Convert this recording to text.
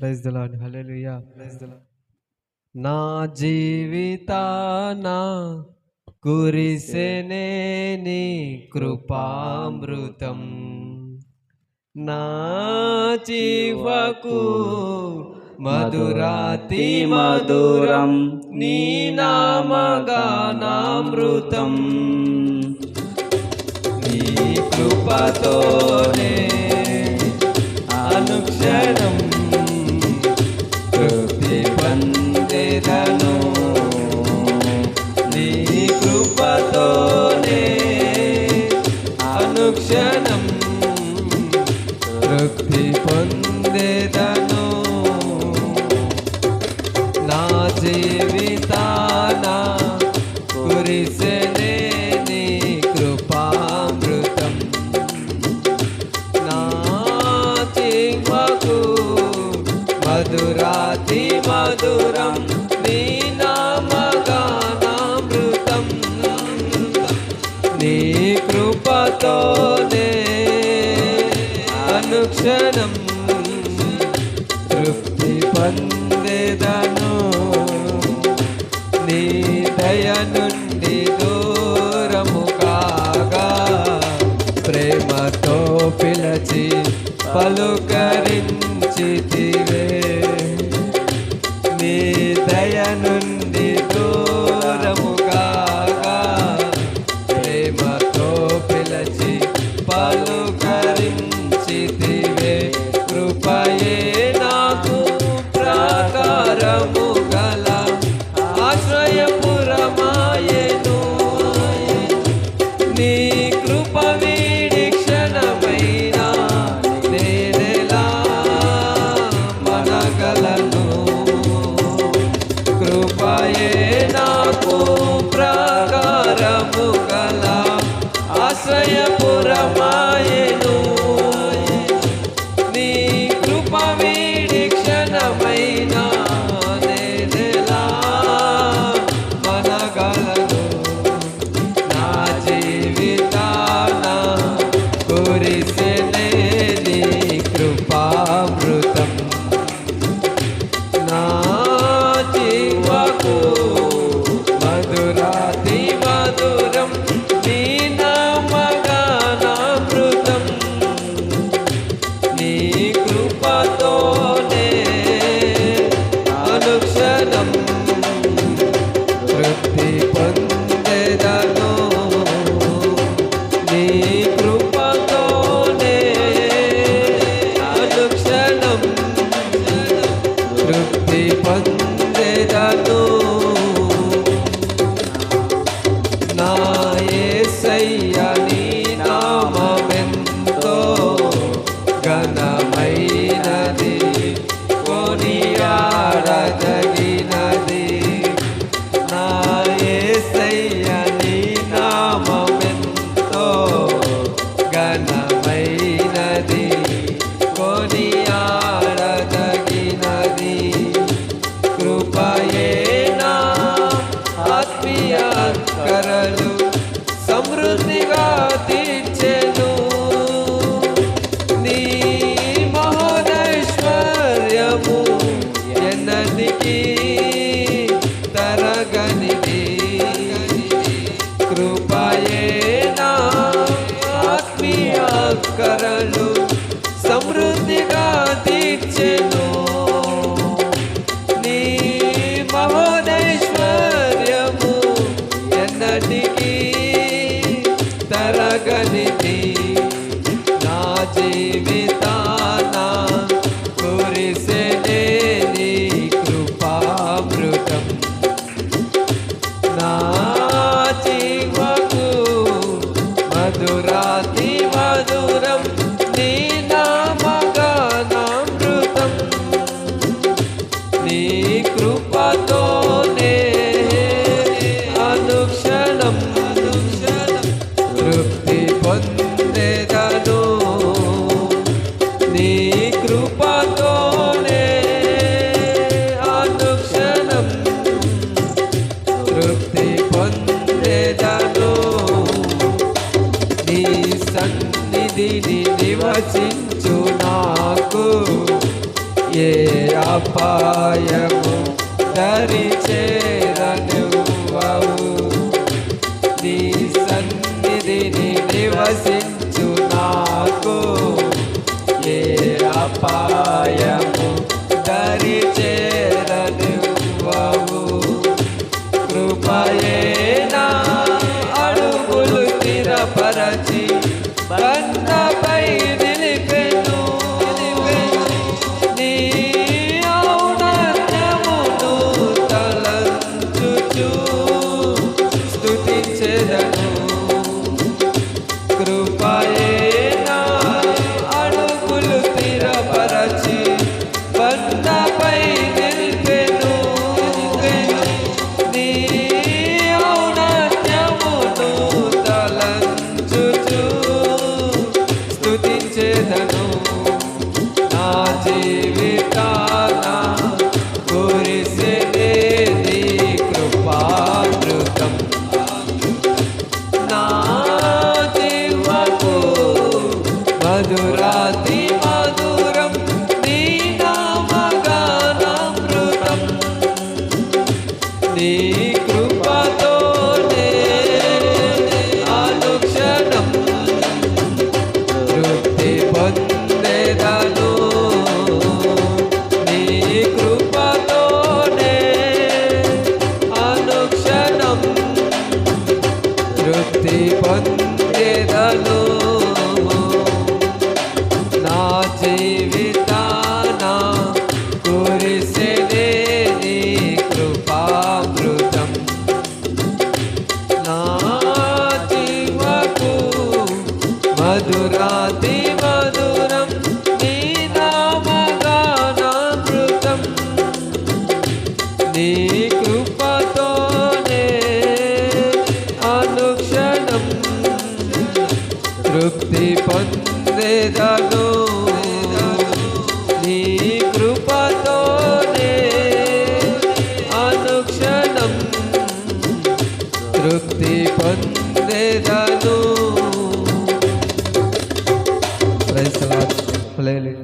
Praise the Lord hallelujah. Praise the Lord నా జీవితాన కురిసెనేని కృపామృతం. నా జీవకు మధురాతి మధురం నీ నామగానామృతం నీ కృపతో దర్శనం తృప్తి పొందేదా కృపతోనే అనుక్షణం తృప్తి పొందేదను. నీ దయ నుండి దూరము కాగా ప్రేమతో పిలచి పలుక Thank you. నివసించు నాకు. ఏ అపాయము దరిచేరను నీ సన్నిధిని నివసించు నాకు. ఏ అపాయము దరి దరిచేరను కృపయేనా అడుగులు తిరపరచి బంధ నా జీవకు పొందేదను నా జీవితాన కురిసెనే నీ కృపామృతం. నా జీవకు మధురాతి అనుక్షణం తృప్తి పొందేదను ప్రైజ్ లార్డ్ హల్లెలూయా